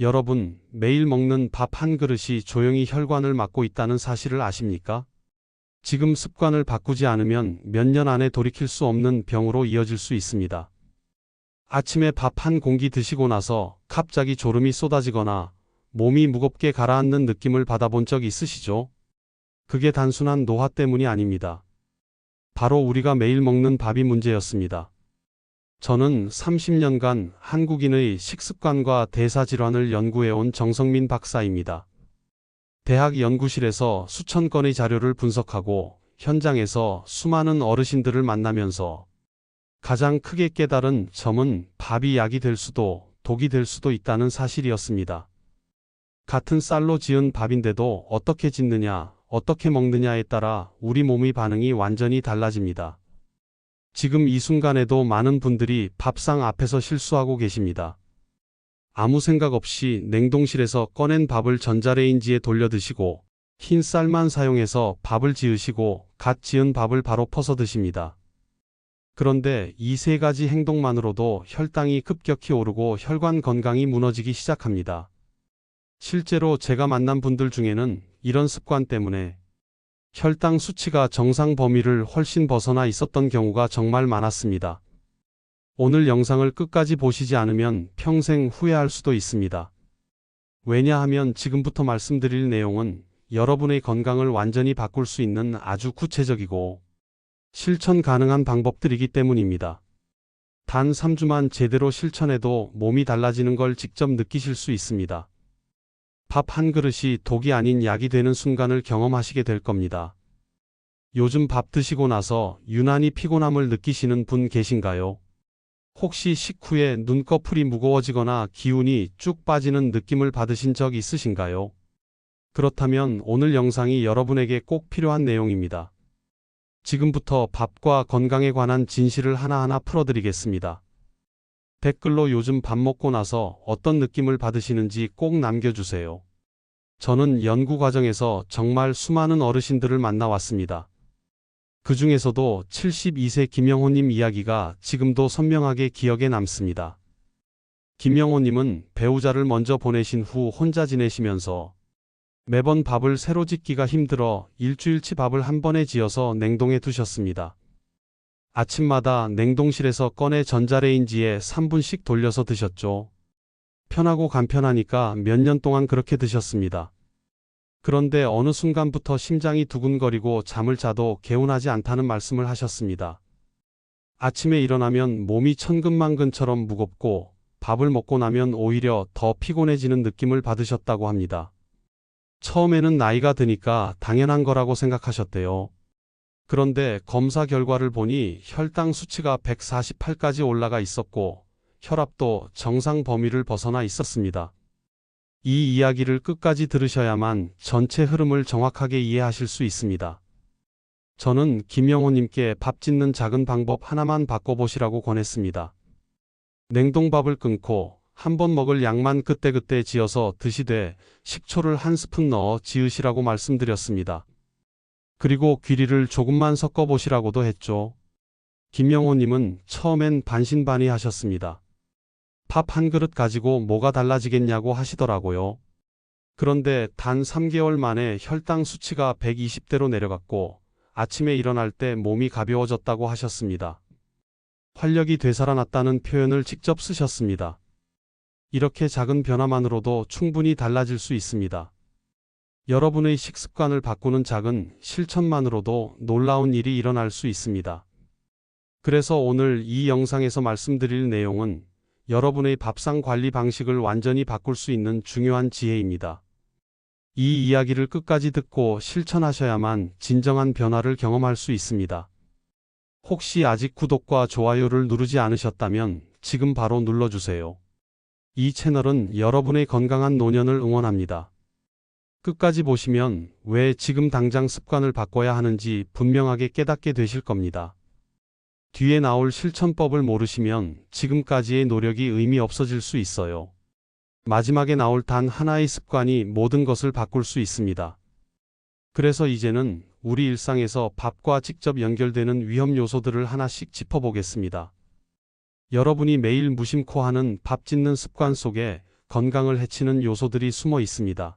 여러분, 매일 먹는 밥 한 그릇이 조용히 혈관을 막고 있다는 사실을 아십니까? 지금 습관을 바꾸지 않으면 몇 년 안에 돌이킬 수 없는 병으로 이어질 수 있습니다. 아침에 밥 한 공기 드시고 나서 갑자기 졸음이 쏟아지거나 몸이 무겁게 가라앉는 느낌을 받아본 적 있으시죠? 그게 단순한 노화 때문이 아닙니다. 바로 우리가 매일 먹는 밥이 문제였습니다. 저는 30년간 한국인의 식습관과 대사질환을 연구해온 정성민 박사입니다. 대학 연구실에서 수천 건의 자료를 분석하고 현장에서 수많은 어르신들을 만나면서 가장 크게 깨달은 점은 밥이 약이 될 수도 독이 될 수도 있다는 사실이었습니다. 같은 쌀로 지은 밥인데도 어떻게 짓느냐, 어떻게 먹느냐에 따라 우리 몸의 반응이 완전히 달라집니다. 지금 이 순간에도 많은 분들이 밥상 앞에서 실수하고 계십니다. 아무 생각 없이 냉동실에서 꺼낸 밥을 전자레인지에 돌려 드시고 흰 쌀만 사용해서 밥을 지으시고 갓 지은 밥을 바로 퍼서 드십니다. 그런데 이 세 가지 행동만으로도 혈당이 급격히 오르고 혈관 건강이 무너지기 시작합니다. 실제로 제가 만난 분들 중에는 이런 습관 때문에 혈당 수치가 정상 범위를 훨씬 벗어나 있었던 경우가 정말 많았습니다. 오늘 영상을 끝까지 보시지 않으면 평생 후회할 수도 있습니다. 왜냐하면 지금부터 말씀드릴 내용은 여러분의 건강을 완전히 바꿀 수 있는 아주 구체적이고 실천 가능한 방법들이기 때문입니다. 단 3주만 제대로 실천해도 몸이 달라지는 걸 직접 느끼실 수 있습니다. 밥 한 그릇이 독이 아닌 약이 되는 순간을 경험하시게 될 겁니다. 요즘 밥 드시고 나서 유난히 피곤함을 느끼시는 분 계신가요? 혹시 식후에 눈꺼풀이 무거워지거나 기운이 쭉 빠지는 느낌을 받으신 적 있으신가요? 그렇다면 오늘 영상이 여러분에게 꼭 필요한 내용입니다. 지금부터 밥과 건강에 관한 진실을 하나하나 풀어드리겠습니다. 댓글로 요즘 밥 먹고 나서 어떤 느낌을 받으시는지 꼭 남겨주세요. 저는 연구 과정에서 정말 수많은 어르신들을 만나왔습니다. 그 중에서도 72세 김영호님 이야기가 지금도 선명하게 기억에 남습니다. 김영호님은 배우자를 먼저 보내신 후 혼자 지내시면서 매번 밥을 새로 짓기가 힘들어 일주일치 밥을 한 번에 지어서 냉동해 두셨습니다. 아침마다 냉동실에서 꺼내 전자레인지에 3분씩 돌려서 드셨죠. 편하고 간편하니까 몇 년 동안 그렇게 드셨습니다. 그런데 어느 순간부터 심장이 두근거리고 잠을 자도 개운하지 않다는 말씀을 하셨습니다. 아침에 일어나면 몸이 천근만근처럼 무겁고 밥을 먹고 나면 오히려 더 피곤해지는 느낌을 받으셨다고 합니다. 처음에는 나이가 드니까 당연한 거라고 생각하셨대요. 그런데 검사 결과를 보니 혈당 수치가 148까지 올라가 있었고 혈압도 정상 범위를 벗어나 있었습니다. 이 이야기를 끝까지 들으셔야만 전체 흐름을 정확하게 이해하실 수 있습니다. 저는 김영호님께 밥 짓는 작은 방법 하나만 바꿔보시라고 권했습니다. 냉동밥을 끊고 한 번 먹을 양만 그때그때 지어서 드시되 식초를 한 스푼 넣어 지으시라고 말씀드렸습니다. 그리고 귀리를 조금만 섞어보시라고도 했죠. 김영호님은 처음엔 반신반의 하셨습니다. 밥 한 그릇 가지고 뭐가 달라지겠냐고 하시더라고요. 그런데 단 3개월 만에 혈당 수치가 120대로 내려갔고 아침에 일어날 때 몸이 가벼워졌다고 하셨습니다. 활력이 되살아났다는 표현을 직접 쓰셨습니다. 이렇게 작은 변화만으로도 충분히 달라질 수 있습니다. 여러분의 식습관을 바꾸는 작은 실천만으로도 놀라운 일이 일어날 수 있습니다. 그래서 오늘 이 영상에서 말씀드릴 내용은 여러분의 밥상 관리 방식을 완전히 바꿀 수 있는 중요한 지혜입니다. 이 이야기를 끝까지 듣고 실천하셔야만 진정한 변화를 경험할 수 있습니다. 혹시 아직 구독과 좋아요를 누르지 않으셨다면 지금 바로 눌러주세요. 이 채널은 여러분의 건강한 노년을 응원합니다. 끝까지 보시면 왜 지금 당장 습관을 바꿔야 하는지 분명하게 깨닫게 되실 겁니다. 뒤에 나올 실천법을 모르시면 지금까지의 노력이 의미 없어질 수 있어요. 마지막에 나올 단 하나의 습관이 모든 것을 바꿀 수 있습니다. 그래서 이제는 우리 일상에서 밥과 직접 연결되는 위험 요소들을 하나씩 짚어보겠습니다. 여러분이 매일 무심코 하는 밥 짓는 습관 속에 건강을 해치는 요소들이 숨어 있습니다.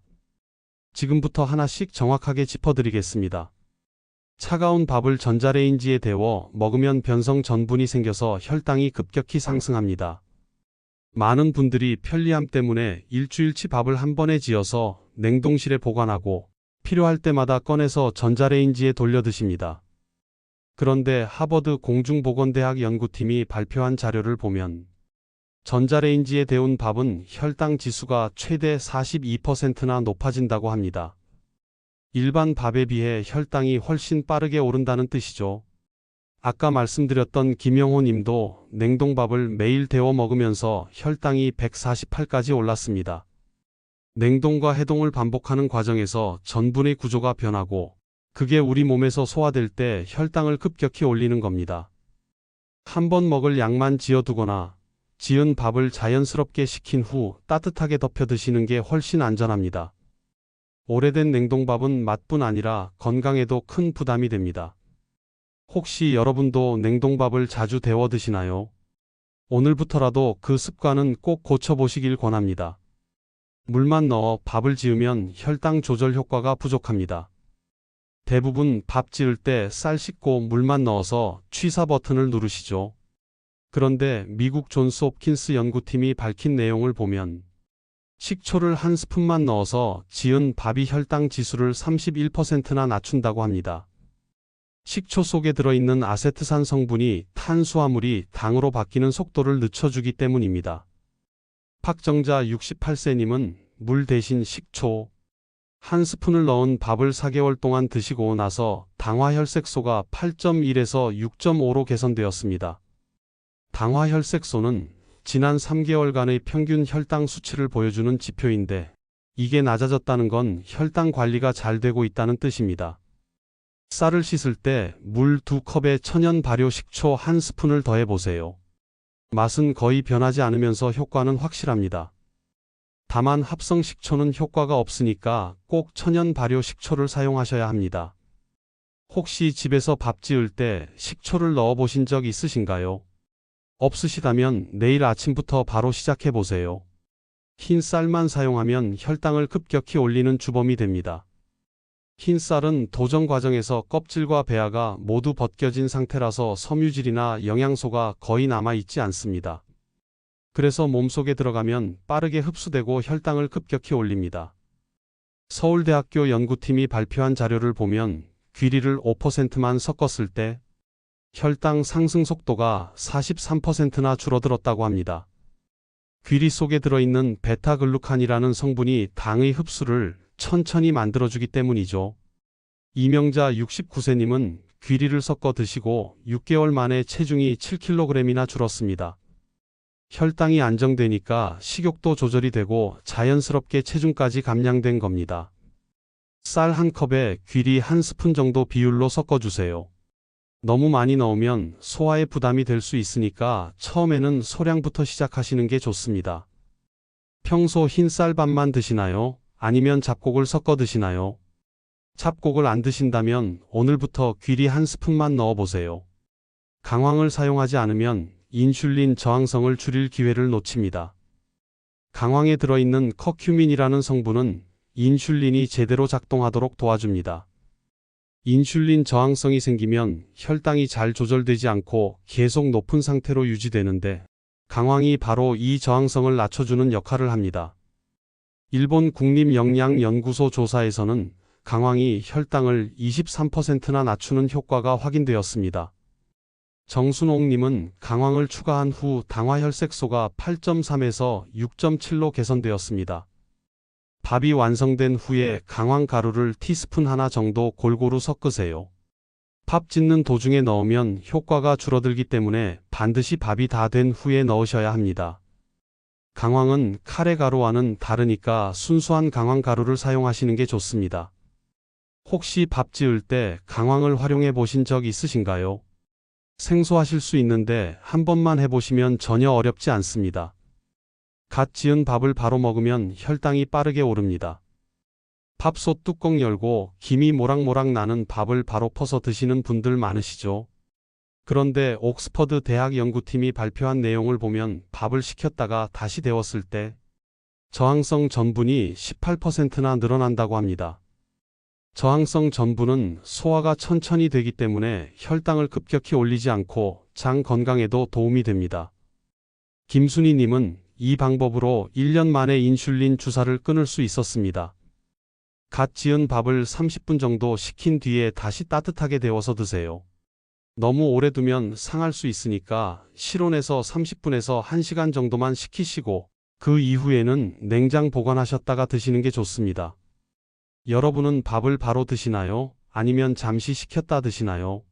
지금부터 하나씩 정확하게 짚어드리겠습니다. 차가운 밥을 전자레인지에 데워 먹으면 변성 전분이 생겨서 혈당이 급격히 상승합니다. 많은 분들이 편리함 때문에 일주일치 밥을 한 번에 지어서 냉동실에 보관하고 필요할 때마다 꺼내서 전자레인지에 돌려 드십니다. 그런데 하버드 공중보건대학 연구팀이 발표한 자료를 보면 전자레인지에 데운 밥은 혈당 지수가 최대 42%나 높아진다고 합니다. 일반 밥에 비해 혈당이 훨씬 빠르게 오른다는 뜻이죠. 아까 말씀드렸던 김영호 님도 냉동밥을 매일 데워 먹으면서 혈당이 148까지 올랐습니다. 냉동과 해동을 반복하는 과정에서 전분의 구조가 변하고 그게 우리 몸에서 소화될 때 혈당을 급격히 올리는 겁니다. 한 번 먹을 양만 지어두거나 지은 밥을 자연스럽게 식힌 후 따뜻하게 덮여 드시는 게 훨씬 안전합니다. 오래된 냉동밥은 맛뿐 아니라 건강에도 큰 부담이 됩니다. 혹시 여러분도 냉동밥을 자주 데워 드시나요? 오늘부터라도 그 습관은 꼭 고쳐보시길 권합니다. 물만 넣어 밥을 지으면 혈당 조절 효과가 부족합니다. 대부분 밥 지을 때 쌀 씻고 물만 넣어서 취사 버튼을 누르시죠. 그런데 미국 존스 홉킨스 연구팀이 밝힌 내용을 보면 식초를 한 스푼만 넣어서 지은 밥이 혈당 지수를 31%나 낮춘다고 합니다. 식초 속에 들어있는 아세트산 성분이 탄수화물이 당으로 바뀌는 속도를 늦춰주기 때문입니다. 박정자 68세님은 물 대신 식초 한 스푼을 넣은 밥을 4개월 동안 드시고 나서 당화혈색소가 8.1에서 6.5로 개선되었습니다. 당화혈색소는 지난 3개월간의 평균 혈당 수치를 보여주는 지표인데 이게 낮아졌다는 건 혈당 관리가 잘 되고 있다는 뜻입니다. 쌀을 씻을 때 물 2컵에 천연 발효 식초 한 스푼을 더해 보세요. 맛은 거의 변하지 않으면서 효과는 확실합니다. 다만 합성 식초는 효과가 없으니까 꼭 천연 발효 식초를 사용하셔야 합니다. 혹시 집에서 밥 지을 때 식초를 넣어 보신 적 있으신가요? 없으시다면 내일 아침부터 바로 시작해 보세요. 흰 쌀만 사용하면 혈당을 급격히 올리는 주범이 됩니다. 흰 쌀은 도정 과정에서 껍질과 배아가 모두 벗겨진 상태라서 섬유질이나 영양소가 거의 남아 있지 않습니다. 그래서 몸속에 들어가면 빠르게 흡수되고 혈당을 급격히 올립니다. 서울대학교 연구팀이 발표한 자료를 보면 귀리를 5%만 섞었을 때 혈당 상승 속도가 43%나 줄어들었다고 합니다. 귀리 속에 들어있는 베타글루칸이라는 성분이 당의 흡수를 천천히 만들어주기 때문이죠. 이명자 69세님은 귀리를 섞어 드시고 6개월 만에 체중이 7kg이나 줄었습니다. 혈당이 안정되니까 식욕도 조절이 되고 자연스럽게 체중까지 감량된 겁니다. 쌀 한 컵에 귀리 한 스푼 정도 비율로 섞어주세요. 너무 많이 넣으면 소화에 부담이 될 수 있으니까 처음에는 소량부터 시작하시는 게 좋습니다. 평소 흰 쌀밥만 드시나요? 아니면 잡곡을 섞어 드시나요? 잡곡을 안 드신다면 오늘부터 귀리 한 스푼만 넣어 보세요. 강황을 사용하지 않으면 인슐린 저항성을 줄일 기회를 놓칩니다. 강황에 들어있는 커큐민이라는 성분은 인슐린이 제대로 작동하도록 도와줍니다. 인슐린 저항성이 생기면 혈당이 잘 조절되지 않고 계속 높은 상태로 유지되는데 강황이 바로 이 저항성을 낮춰주는 역할을 합니다. 일본 국립영양연구소 조사에서는 강황이 혈당을 23%나 낮추는 효과가 확인되었습니다. 정순옥님은 강황을 추가한 후 당화혈색소가 8.3에서 6.7로 개선되었습니다. 밥이 완성된 후에 강황 가루를 티스푼 하나 정도 골고루 섞으세요. 밥 짓는 도중에 넣으면 효과가 줄어들기 때문에 반드시 밥이 다 된 후에 넣으셔야 합니다. 강황은 카레 가루와는 다르니까 순수한 강황 가루를 사용하시는 게 좋습니다. 혹시 밥 지을 때 강황을 활용해 보신 적 있으신가요? 생소하실 수 있는데 한 번만 해보시면 전혀 어렵지 않습니다. 갓 지은 밥을 바로 먹으면 혈당이 빠르게 오릅니다. 밥솥 뚜껑 열고 김이 모락모락 나는 밥을 바로 퍼서 드시는 분들 많으시죠? 그런데 옥스퍼드 대학 연구팀이 발표한 내용을 보면 밥을 식혔다가 다시 데웠을 때 저항성 전분이 18%나 늘어난다고 합니다. 저항성 전분은 소화가 천천히 되기 때문에 혈당을 급격히 올리지 않고 장 건강에도 도움이 됩니다. 김순희님은 이 방법으로 1년 만에 인슐린 주사를 끊을 수 있었습니다. 갓 지은 밥을 30분 정도 식힌 뒤에 다시 따뜻하게 데워서 드세요. 너무 오래 두면 상할 수 있으니까 실온에서 30분에서 1시간 정도만 식히시고 그 이후에는 냉장 보관하셨다가 드시는 게 좋습니다. 여러분은 밥을 바로 드시나요? 아니면 잠시 식혔다 드시나요?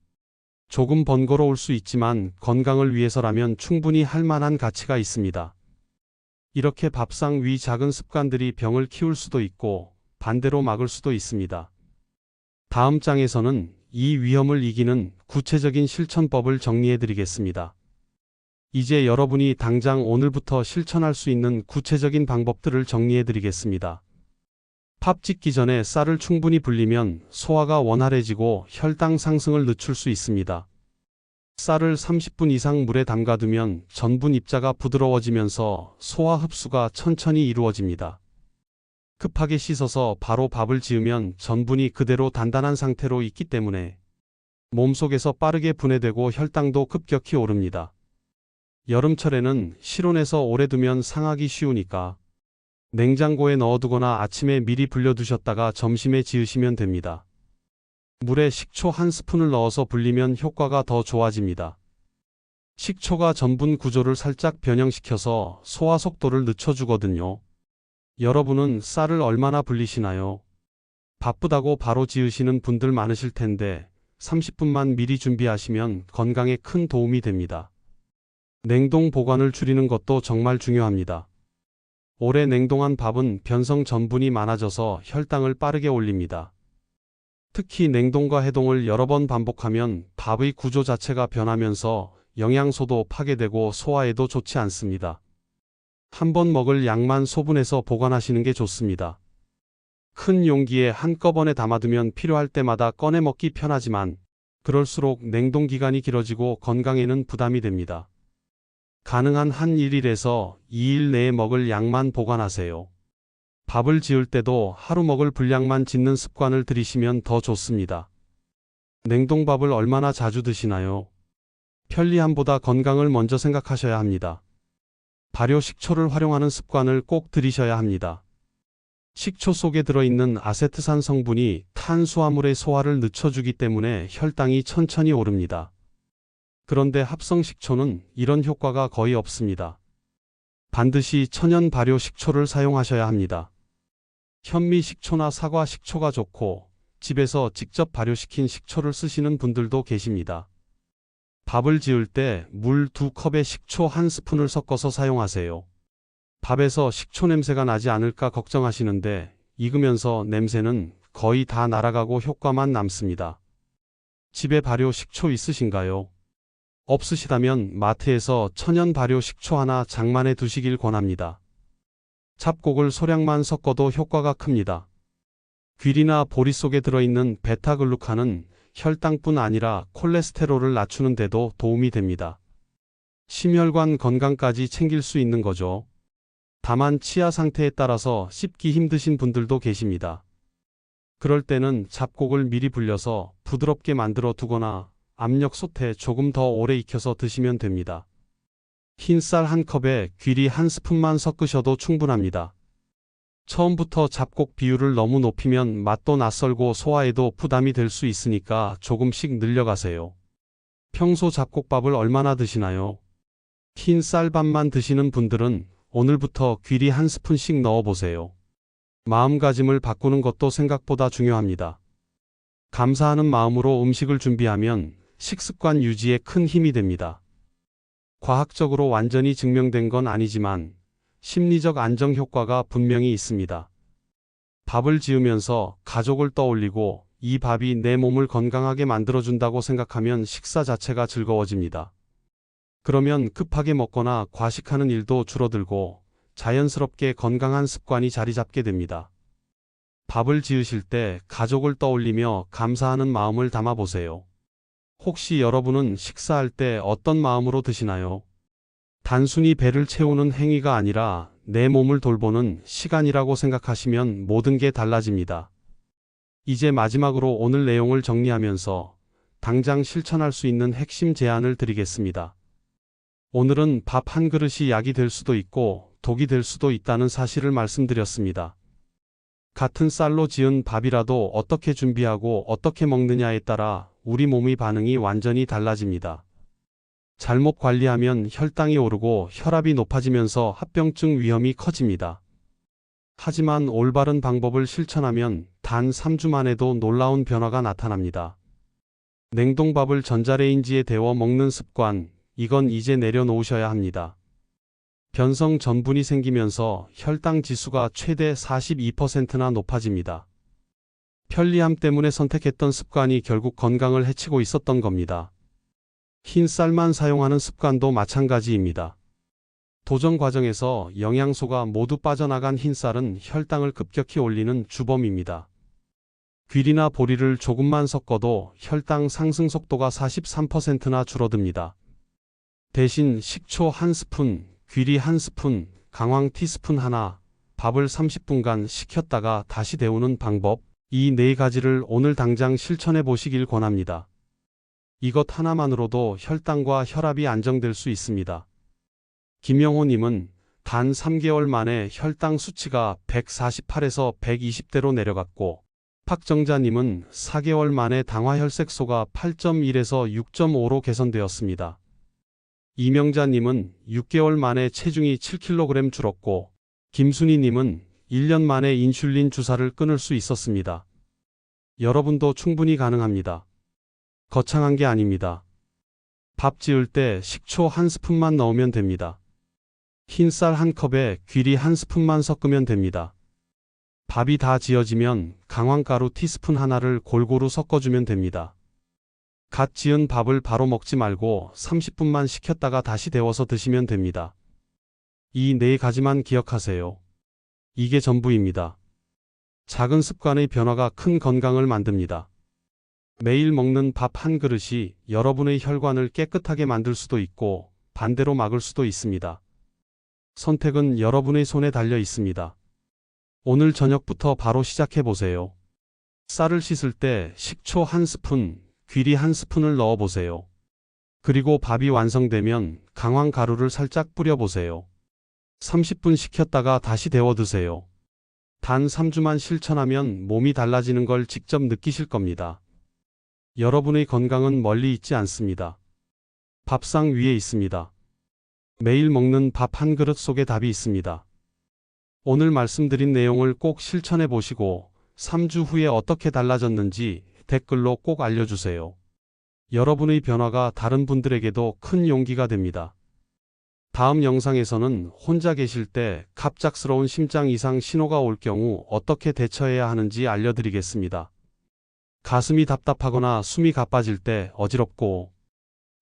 조금 번거로울 수 있지만 건강을 위해서라면 충분히 할 만한 가치가 있습니다. 이렇게 밥상 위 작은 습관들이 병을 키울 수도 있고 반대로 막을 수도 있습니다. 다음 장에서는 이 위험을 이기는 구체적인 실천법을 정리해 드리겠습니다. 이제 여러분이 당장 오늘부터 실천할 수 있는 구체적인 방법들을 정리해 드리겠습니다. 밥 짓기 전에 쌀을 충분히 불리면 소화가 원활해지고 혈당 상승을 늦출 수 있습니다. 쌀을 30분 이상 물에 담가두면 전분 입자가 부드러워지면서 소화 흡수가 천천히 이루어집니다. 급하게 씻어서 바로 밥을 지으면 전분이 그대로 단단한 상태로 있기 때문에 몸속에서 빠르게 분해되고 혈당도 급격히 오릅니다. 여름철에는 실온에서 오래 두면 상하기 쉬우니까 냉장고에 넣어두거나 아침에 미리 불려두셨다가 점심에 지으시면 됩니다. 물에 식초 한 스푼을 넣어서 불리면 효과가 더 좋아집니다. 식초가 전분 구조를 살짝 변형시켜서 소화 속도를 늦춰주거든요. 여러분은 쌀을 얼마나 불리시나요? 바쁘다고 바로 지으시는 분들 많으실 텐데 30분만 미리 준비하시면 건강에 큰 도움이 됩니다. 냉동 보관을 줄이는 것도 정말 중요합니다. 오래 냉동한 밥은 변성 전분이 많아져서 혈당을 빠르게 올립니다. 특히 냉동과 해동을 여러 번 반복하면 밥의 구조 자체가 변하면서 영양소도 파괴되고 소화에도 좋지 않습니다. 한 번 먹을 양만 소분해서 보관하시는 게 좋습니다. 큰 용기에 한꺼번에 담아두면 필요할 때마다 꺼내 먹기 편하지만 그럴수록 냉동 기간이 길어지고 건강에는 부담이 됩니다. 가능한 한 1일에서 2일 내에 먹을 양만 보관하세요. 밥을 지을 때도 하루 먹을 분량만 짓는 습관을 들이시면 더 좋습니다. 냉동밥을 얼마나 자주 드시나요? 편리함보다 건강을 먼저 생각하셔야 합니다. 발효 식초를 활용하는 습관을 꼭 들이셔야 합니다. 식초 속에 들어있는 아세트산 성분이 탄수화물의 소화를 늦춰주기 때문에 혈당이 천천히 오릅니다. 그런데 합성 식초는 이런 효과가 거의 없습니다. 반드시 천연 발효 식초를 사용하셔야 합니다. 현미 식초나 사과 식초가 좋고 집에서 직접 발효시킨 식초를 쓰시는 분들도 계십니다. 밥을 지을 때물두 컵에 식초 한 스푼을 섞어서 사용하세요. 밥에서 식초 냄새가 나지 않을까 걱정하시는데 익으면서 냄새는 거의 다 날아가고 효과만 남습니다. 집에 발효 식초 있으신가요? 없으시다면 마트에서 천연 발효 식초 하나 장만해 두시길 권합니다. 잡곡을 소량만 섞어도 효과가 큽니다. 귀리나 보리 속에 들어있는 베타글루칸은 혈당뿐 아니라 콜레스테롤을 낮추는 데도 도움이 됩니다. 심혈관 건강까지 챙길 수 있는 거죠. 다만 치아 상태에 따라서 씹기 힘드신 분들도 계십니다. 그럴 때는 잡곡을 미리 불려서 부드럽게 만들어 두거나 압력 솥에 조금 더 오래 익혀서 드시면 됩니다. 흰쌀 한 컵에 귀리 한 스푼만 섞으셔도 충분합니다. 처음부터 잡곡 비율을 너무 높이면 맛도 낯설고 소화에도 부담이 될 수 있으니까 조금씩 늘려가세요. 평소 잡곡밥을 얼마나 드시나요? 흰 쌀밥만 드시는 분들은 오늘부터 귀리 한 스푼씩 넣어보세요. 마음가짐을 바꾸는 것도 생각보다 중요합니다. 감사하는 마음으로 음식을 준비하면 식습관 유지에 큰 힘이 됩니다. 과학적으로 완전히 증명된 건 아니지만 심리적 안정 효과가 분명히 있습니다. 밥을 지으면서 가족을 떠올리고 이 밥이 내 몸을 건강하게 만들어준다고 생각하면 식사 자체가 즐거워집니다. 그러면 급하게 먹거나 과식하는 일도 줄어들고 자연스럽게 건강한 습관이 자리 잡게 됩니다. 밥을 지으실 때 가족을 떠올리며 감사하는 마음을 담아보세요. 혹시 여러분은 식사할 때 어떤 마음으로 드시나요? 단순히 배를 채우는 행위가 아니라 내 몸을 돌보는 시간이라고 생각하시면 모든 게 달라집니다. 이제 마지막으로 오늘 내용을 정리하면서 당장 실천할 수 있는 핵심 제안을 드리겠습니다. 오늘은 밥 한 그릇이 약이 될 수도 있고 독이 될 수도 있다는 사실을 말씀드렸습니다. 같은 쌀로 지은 밥이라도 어떻게 준비하고 어떻게 먹느냐에 따라 우리 몸의 반응이 완전히 달라집니다. 잘못 관리하면 혈당이 오르고 혈압이 높아지면서 합병증 위험이 커집니다. 하지만 올바른 방법을 실천하면 단 3주 만에도 놀라운 변화가 나타납니다. 냉동밥을 전자레인지에 데워 먹는 습관, 이건 이제 내려놓으셔야 합니다. 변성 전분이 생기면서 혈당 지수가 최대 42%나 높아집니다. 편리함 때문에 선택했던 습관이 결국 건강을 해치고 있었던 겁니다. 흰 쌀만 사용하는 습관도 마찬가지입니다. 도전 과정에서 영양소가 모두 빠져나간 흰 쌀은 혈당을 급격히 올리는 주범입니다. 귀리나 보리를 조금만 섞어도 혈당 상승 속도가 43%나 줄어듭니다. 대신 식초 한 스푼, 귀리 한 스푼, 강황 티스푼 하나, 밥을 30분간 식혔다가 다시 데우는 방법, 이 네 가지를 오늘 당장 실천해 보시길 권합니다. 이것 하나만으로도 혈당과 혈압이 안정될 수 있습니다. 김영호님은 단 3개월 만에 혈당 수치가 148에서 120대로 내려갔고, 박정자님은 4개월 만에 당화혈색소가 8.1에서 6.5로 개선되었습니다. 이명자님은 6개월 만에 체중이 7kg 줄었고, 김순희님은 1년 만에 인슐린 주사를 끊을 수 있었습니다. 여러분도 충분히 가능합니다. 거창한 게 아닙니다. 밥 지을 때 식초 한 스푼만 넣으면 됩니다. 흰쌀 한 컵에 귀리 한 스푼만 섞으면 됩니다. 밥이 다 지어지면 강황가루 티스푼 하나를 골고루 섞어주면 됩니다. 갓 지은 밥을 바로 먹지 말고 30분만 식혔다가 다시 데워서 드시면 됩니다. 이 네 가지만 기억하세요. 이게 전부입니다. 작은 습관의 변화가 큰 건강을 만듭니다. 매일 먹는 밥 한 그릇이 여러분의 혈관을 깨끗하게 만들 수도 있고 반대로 막을 수도 있습니다. 선택은 여러분의 손에 달려 있습니다. 오늘 저녁부터 바로 시작해 보세요. 쌀을 씻을 때 식초 한 스푼, 귀리 한 스푼을 넣어 보세요. 그리고 밥이 완성되면 강황 가루를 살짝 뿌려 보세요. 30분 식혔다가 다시 데워 드세요. 단 3주만 실천하면 몸이 달라지는 걸 직접 느끼실 겁니다. 여러분의 건강은 멀리 있지 않습니다. 밥상 위에 있습니다. 매일 먹는 밥 한 그릇 속에 답이 있습니다. 오늘 말씀드린 내용을 꼭 실천해 보시고 3주 후에 어떻게 달라졌는지 댓글로 꼭 알려주세요. 여러분의 변화가 다른 분들에게도 큰 용기가 됩니다. 다음 영상에서는 혼자 계실 때 갑작스러운 심장 이상 신호가 올 경우 어떻게 대처해야 하는지 알려드리겠습니다. 가슴이 답답하거나 숨이 가빠질 때 어지럽고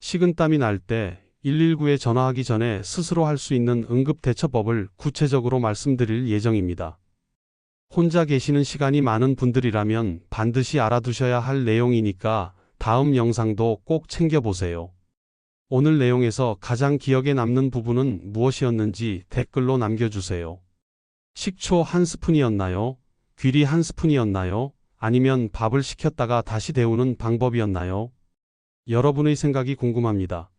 식은땀이 날 때 119에 전화하기 전에 스스로 할 수 있는 응급 대처법을 구체적으로 말씀드릴 예정입니다. 혼자 계시는 시간이 많은 분들이라면 반드시 알아두셔야 할 내용이니까 다음 영상도 꼭 챙겨보세요. 오늘 내용에서 가장 기억에 남는 부분은 무엇이었는지 댓글로 남겨주세요. 식초 한 스푼이었나요? 귀리 한 스푼이었나요? 아니면 밥을 식혔다가 다시 데우는 방법이었나요? 여러분의 생각이 궁금합니다.